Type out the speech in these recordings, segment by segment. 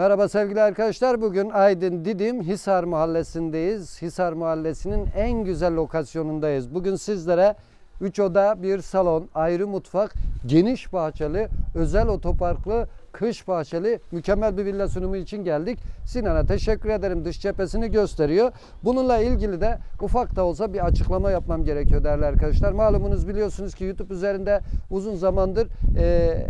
Merhaba sevgili arkadaşlar. Bugün Aydın Didim Hisar Mahallesi'ndeyiz. Hisar Mahallesi'nin en güzel lokasyonundayız. Bugün sizlere 3 oda, bir salon, ayrı mutfak, geniş bahçeli, özel otoparklı, kış bahçeli mükemmel bir villa sunumu için geldik. Sinan'a teşekkür ederim. Dış cephesini gösteriyor. Bununla ilgili de ufak da olsa bir açıklama yapmam gerekiyor değerli arkadaşlar. Malumunuz biliyorsunuz ki YouTube üzerinde uzun zamandır e,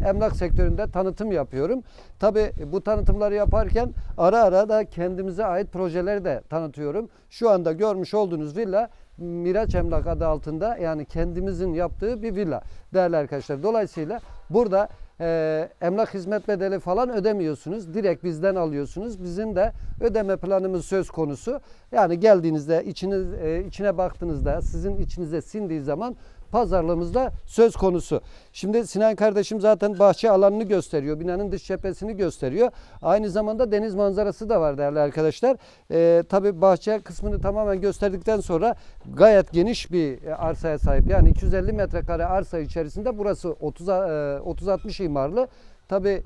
emlak sektöründe tanıtım yapıyorum. Tabi bu tanıtımları yaparken ara ara da kendimize ait projeleri de tanıtıyorum. Şu anda görmüş olduğunuz villa Miraç Emlak adı altında yani kendimizin yaptığı bir villa değerli arkadaşlar. Dolayısıyla burada e, emlak hizmet bedeli falan ödemiyorsunuz. Direkt bizden alıyorsunuz. Bizim de ödeme planımız söz konusu. Yani geldiğinizde içiniz, e, içine baktığınızda sizin içinize sindiği zaman pazarlığımızda söz konusu. Şimdi Sinan kardeşim zaten bahçe alanını gösteriyor. Binanın dış cephesini gösteriyor. Aynı zamanda deniz manzarası da var değerli arkadaşlar. Ee, tabii bahçe kısmını tamamen gösterdikten sonra gayet geniş bir e, arsaya sahip. Yani 250 metrekare arsa içerisinde burası 30 30-60 imarlı. Tabi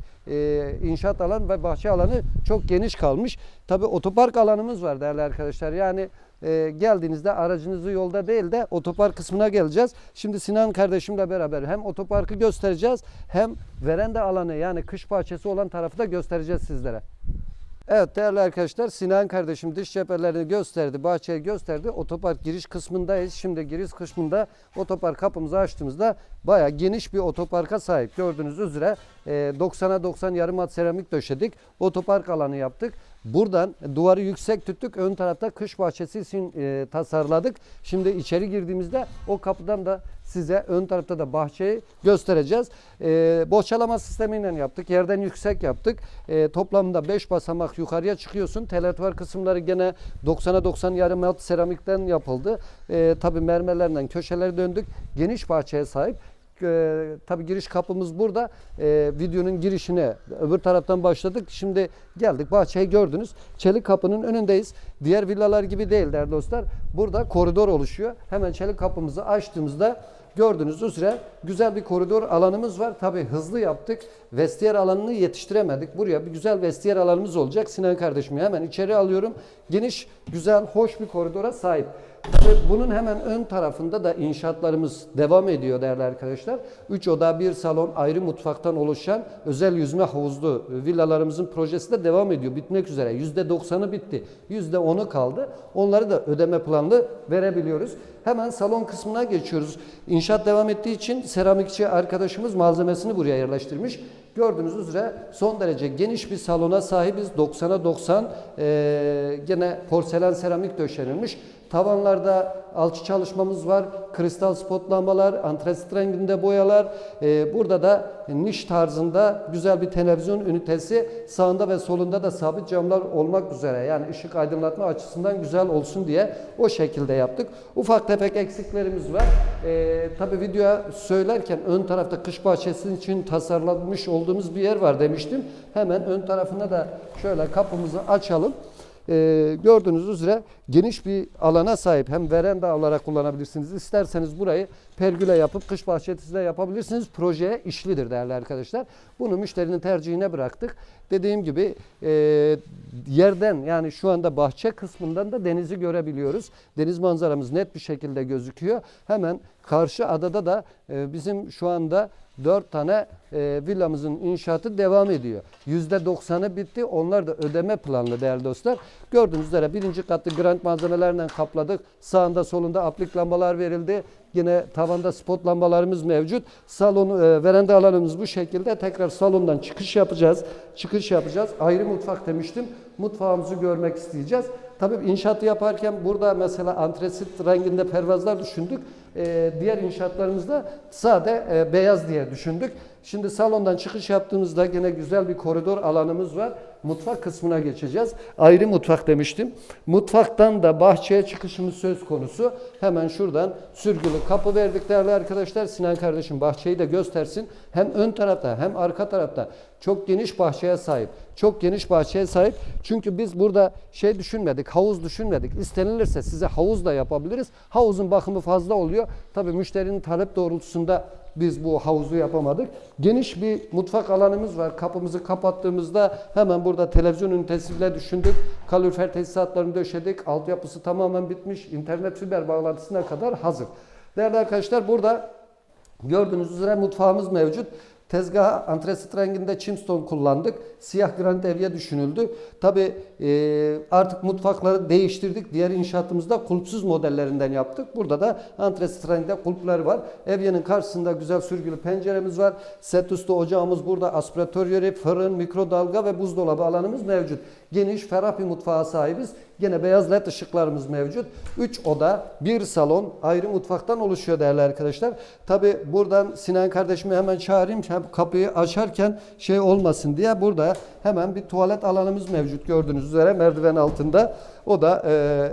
inşaat alan ve bahçe alanı çok geniş kalmış. Tabi otopark alanımız var değerli arkadaşlar. Yani e, geldiğinizde aracınızı yolda değil de otopark kısmına geleceğiz. Şimdi Sinan kardeşimle beraber hem otoparkı göstereceğiz hem veranda alanı yani kış bahçesi olan tarafı da göstereceğiz sizlere. Evet değerli arkadaşlar Sinan kardeşim dış cephelerini gösterdi, bahçeyi gösterdi. Otopark giriş kısmındayız. Şimdi giriş kısmında otopark kapımızı açtığımızda bayağı geniş bir otoparka sahip. Gördüğünüz üzere e, 90'a 90 yarım at seramik döşedik. Otopark alanı yaptık. Buradan duvarı yüksek tuttuk. Ön tarafta kış bahçesi için e, tasarladık. Şimdi içeri girdiğimizde o kapıdan da size ön tarafta da bahçeyi göstereceğiz. E, boşalama sistemiyle yaptık. Yerden yüksek yaptık. E, toplamda 5 basamak yukarıya çıkıyorsun. Teletuvar kısımları gene 90'a 90 yarım alt seramikten yapıldı. E, tabii mermerlerden köşeleri döndük. Geniş bahçeye sahip e, tabii giriş kapımız burada. E, videonun girişine öbür taraftan başladık. Şimdi geldik bahçeyi gördünüz. Çelik kapının önündeyiz. Diğer villalar gibi değil değerli dostlar. Burada koridor oluşuyor. Hemen çelik kapımızı açtığımızda gördüğünüz üzere güzel bir koridor alanımız var. Tabii hızlı yaptık. Vestiyer alanını yetiştiremedik. Buraya bir güzel vestiyer alanımız olacak. Sinan kardeşimi hemen içeri alıyorum. Geniş, güzel, hoş bir koridora sahip. Bunun hemen ön tarafında da inşaatlarımız devam ediyor değerli arkadaşlar. 3 oda, bir salon, ayrı mutfaktan oluşan özel yüzme havuzlu villalarımızın projesi de devam ediyor. Bitmek üzere. %90'ı bitti. %10'u kaldı. Onları da ödeme planlı verebiliyoruz. Hemen salon kısmına geçiyoruz. İnşaat devam ettiği için seramikçi arkadaşımız malzemesini buraya yerleştirmiş. Gördüğünüz üzere son derece geniş bir salona sahibiz. 90'a 90 e, gene porselen seramik döşenilmiş. Tavanlarda alçı çalışmamız var. Kristal spot lambalar, antresit renginde boyalar. E, burada da niş tarzında güzel bir televizyon ünitesi. Sağında ve solunda da sabit camlar olmak üzere. Yani ışık aydınlatma açısından güzel olsun diye o şekilde yaptık. Ufak tefek eksiklerimiz var. E, tabii videoya söylerken ön tarafta kış bahçesi için tasarlanmış olduğumuz bir yer var demiştim. Hemen ön tarafına da şöyle kapımızı açalım. Ee, gördüğünüz üzere geniş bir alana sahip. Hem veranda olarak kullanabilirsiniz. İsterseniz burayı pergüle yapıp kış bahçesi de yapabilirsiniz. Projeye işlidir değerli arkadaşlar. Bunu müşterinin tercihine bıraktık. Dediğim gibi e, yerden yani şu anda bahçe kısmından da denizi görebiliyoruz. Deniz manzaramız net bir şekilde gözüküyor. Hemen karşı adada da e, bizim şu anda 4 tane e, villamızın inşaatı devam ediyor. %90'ı bitti. Onlar da ödeme planlı değerli dostlar. Gördüğünüz üzere birinci katlı grant malzemelerle kapladık. Sağında solunda aplik lambalar verildi. Yine tavanda spot lambalarımız mevcut. Salon e, veranda alanımız bu şekilde. Tekrar salondan çıkış yapacağız. Çıkış yapacağız. Ayrı mutfak demiştim. Mutfağımızı görmek isteyeceğiz. Tabii inşaatı yaparken burada mesela antresit renginde pervazlar düşündük. Ee, diğer inşaatlarımızda sade e, beyaz diye düşündük. Şimdi salondan çıkış yaptığımızda yine güzel bir koridor alanımız var. Mutfak kısmına geçeceğiz. Ayrı mutfak demiştim. Mutfaktan da bahçeye çıkışımız söz konusu. Hemen şuradan sürgülü kapı verdik değerli arkadaşlar. Sinan kardeşim bahçeyi de göstersin. Hem ön tarafta hem arka tarafta çok geniş bahçeye sahip. Çok geniş bahçeye sahip. Çünkü biz burada şey düşünmedik, havuz düşünmedik. İstenilirse size havuz da yapabiliriz. Havuzun bakımı fazla oluyor. Gerekiyor. Tabii müşterinin talep doğrultusunda biz bu havuzu yapamadık. Geniş bir mutfak alanımız var. Kapımızı kapattığımızda hemen burada televizyon ünitesiyle düşündük. Kalorifer tesisatlarını döşedik. Altyapısı tamamen bitmiş. İnternet fiber bağlantısına kadar hazır. Değerli arkadaşlar burada gördüğünüz üzere mutfağımız mevcut. Tezgaha antresit renginde chimstone kullandık. Siyah granit evye düşünüldü. Tabi artık mutfakları değiştirdik. Diğer inşaatımızda kulpsuz modellerinden yaptık. Burada da antresit renginde kulpları var. Evyenin karşısında güzel sürgülü penceremiz var. Set üstü ocağımız burada. Aspiratör yeri, fırın, mikrodalga ve buzdolabı alanımız mevcut. Geniş, ferah bir mutfağa sahibiz. Gene beyaz led ışıklarımız mevcut. 3 oda, bir salon, ayrı mutfaktan oluşuyor değerli arkadaşlar. Tabi buradan Sinan kardeşimi hemen çağırayım. Hem Kapıyı açarken şey olmasın diye burada hemen bir tuvalet alanımız mevcut gördüğünüz üzere merdiven altında. O da e,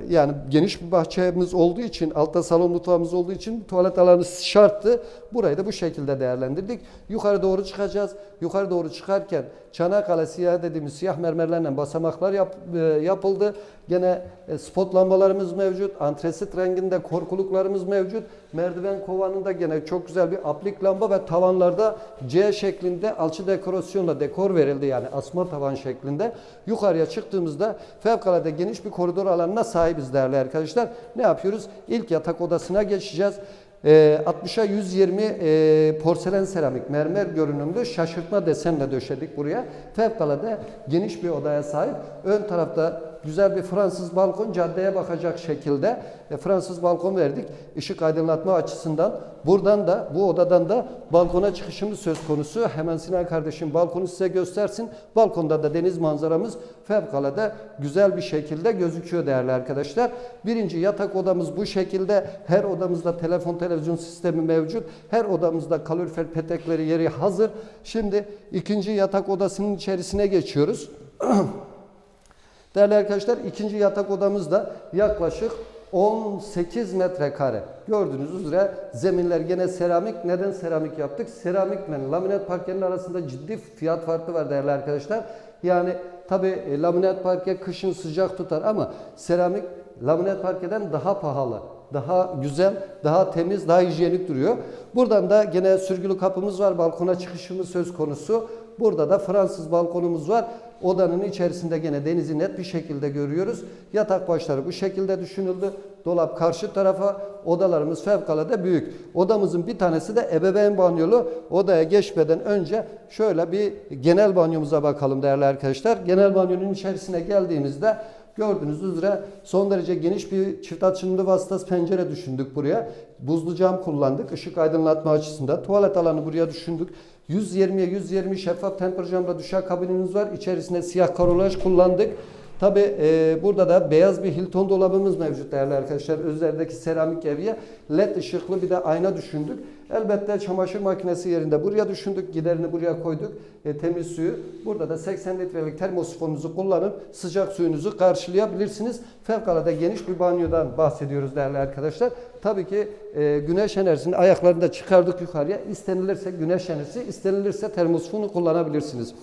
yani geniş bir bahçemiz olduğu için, altta salon mutfağımız olduğu için tuvalet alanı şarttı. Burayı da bu şekilde değerlendirdik. Yukarı doğru çıkacağız. Yukarı doğru çıkarken Çanakkale siyah dediğimiz siyah mermerlerle basamaklar yap, e, yapıldı. Gene e, spot lambalarımız mevcut. Antresit renginde korkuluklarımız mevcut. Merdiven kovanında gene çok güzel bir aplik lamba ve tavanlarda C şeklinde alçı dekorasyonla dekor verildi yani asma tavan şeklinde. Yukarıya çıktığımızda fevkalade geniş bir koridor alanına sahibiz değerli arkadaşlar. Ne yapıyoruz? İlk yatak odasına geçeceğiz. E, 60'a 120 e, porselen seramik mermer görünümlü şaşırtma desenle döşedik buraya. Fevkalade geniş bir odaya sahip. Ön tarafta güzel bir Fransız balkon caddeye bakacak şekilde e, Fransız balkon verdik. Işık aydınlatma açısından. Buradan da bu odadan da balkona çıkışımız söz konusu. Hemen Sinan kardeşim balkonu size göstersin. Balkonda da deniz manzaramız fevkalade güzel bir şekilde gözüküyor değerli arkadaşlar. Birinci yatak odamız bu şekilde. Her odamızda telefon televizyon sistemi mevcut. Her odamızda kalorifer petekleri yeri hazır. Şimdi ikinci yatak odasının içerisine geçiyoruz. Değerli arkadaşlar ikinci yatak odamızda yaklaşık 18 metrekare. Gördüğünüz üzere zeminler gene seramik. Neden seramik yaptık? Seramikle laminat parkenin arasında ciddi fiyat farkı var değerli arkadaşlar. Yani tabi laminat parke kışın sıcak tutar ama seramik laminat parkeden daha pahalı daha güzel, daha temiz, daha hijyenik duruyor. Buradan da gene sürgülü kapımız var. Balkona çıkışımız söz konusu. Burada da Fransız balkonumuz var. Odanın içerisinde gene denizi net bir şekilde görüyoruz. Yatak başları bu şekilde düşünüldü. Dolap karşı tarafa, odalarımız fevkalade büyük. Odamızın bir tanesi de ebeveyn banyolu. Odaya geçmeden önce şöyle bir genel banyomuza bakalım değerli arkadaşlar. Genel banyonun içerisine geldiğimizde Gördüğünüz üzere son derece geniş bir çift açımlı vasıtası pencere düşündük buraya. Buzlu cam kullandık ışık aydınlatma açısından. Tuvalet alanı buraya düşündük. 120'ye 120 şeffaf temper camla duşak kabinimiz var. İçerisinde siyah karolaj kullandık. Tabi e, burada da beyaz bir Hilton dolabımız mevcut değerli arkadaşlar. Üzerindeki seramik evye led ışıklı bir de ayna düşündük. Elbette çamaşır makinesi yerinde buraya düşündük. Giderini buraya koyduk. E, temiz suyu. Burada da 80 litrelik termosifonunuzu kullanıp sıcak suyunuzu karşılayabilirsiniz. Fevkalade geniş bir banyodan bahsediyoruz değerli arkadaşlar. Tabii ki e, güneş enerjisini ayaklarını da çıkardık yukarıya. İstenilirse güneş enerjisi, istenilirse termosifonu kullanabilirsiniz.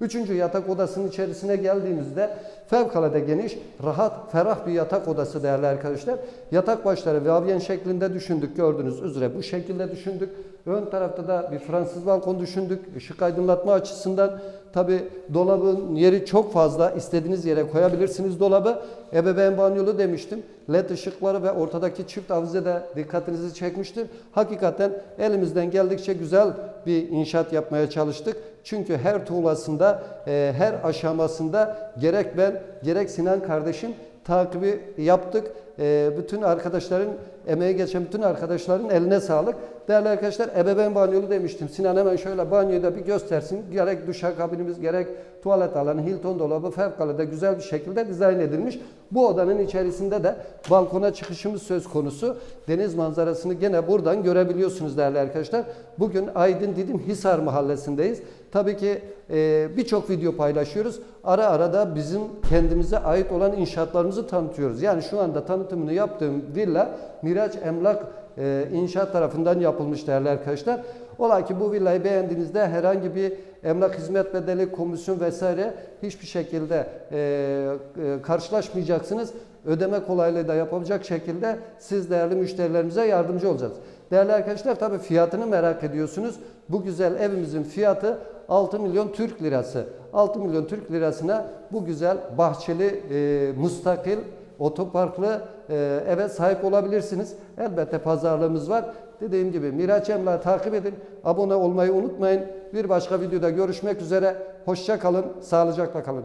Üçüncü yatak odasının içerisine geldiğimizde fevkalade geniş, rahat, ferah bir yatak odası değerli arkadaşlar. Yatak başları vavyen şeklinde düşündük gördüğünüz üzere bu şekilde düşündük. Ön tarafta da bir Fransız balkon düşündük. Işık aydınlatma açısından tabi dolabın yeri çok fazla. istediğiniz yere koyabilirsiniz dolabı. Ebeveyn banyolu demiştim. LED ışıkları ve ortadaki çift avize de dikkatinizi çekmiştir. Hakikaten elimizden geldikçe güzel bir inşaat yapmaya çalıştık. Çünkü her tuğlasında, e, her aşamasında gerek ben gerek Sinan kardeşim takibi yaptık. E, bütün arkadaşların, emeği geçen bütün arkadaşların eline sağlık. Değerli arkadaşlar ebeveyn banyolu demiştim. Sinan hemen şöyle banyoyu da bir göstersin. Gerek duşakabinimiz gerek tuvalet alanı, Hilton dolabı fevkalade güzel bir şekilde dizayn edilmiş. Bu odanın içerisinde de balkona çıkışımız söz konusu. Deniz manzarasını gene buradan görebiliyorsunuz değerli arkadaşlar. Bugün Aydın Didim Hisar mahallesindeyiz. Tabii ki e, birçok video paylaşıyoruz. Ara ara da bizim kendimize ait olan inşaatlarımızı tanıtıyoruz. Yani şu anda tanıtımını yaptığım villa Miraç Emlak e, inşaat tarafından yapılmış değerli arkadaşlar. Ola ki bu villayı beğendiğinizde herhangi bir emlak hizmet bedeli, komisyon vesaire hiçbir şekilde e, e, karşılaşmayacaksınız. Ödeme kolaylığı da yapabilecek şekilde siz değerli müşterilerimize yardımcı olacağız. Değerli arkadaşlar tabii fiyatını merak ediyorsunuz. Bu güzel evimizin fiyatı 6 milyon Türk lirası. 6 milyon Türk lirasına bu güzel bahçeli, e, mustakil, otoparklı e, eve sahip olabilirsiniz. Elbette pazarlığımız var. Dediğim gibi Miraç Emlak'ı takip edin. Abone olmayı unutmayın. Bir başka videoda görüşmek üzere. Hoşça kalın, sağlıcakla kalın.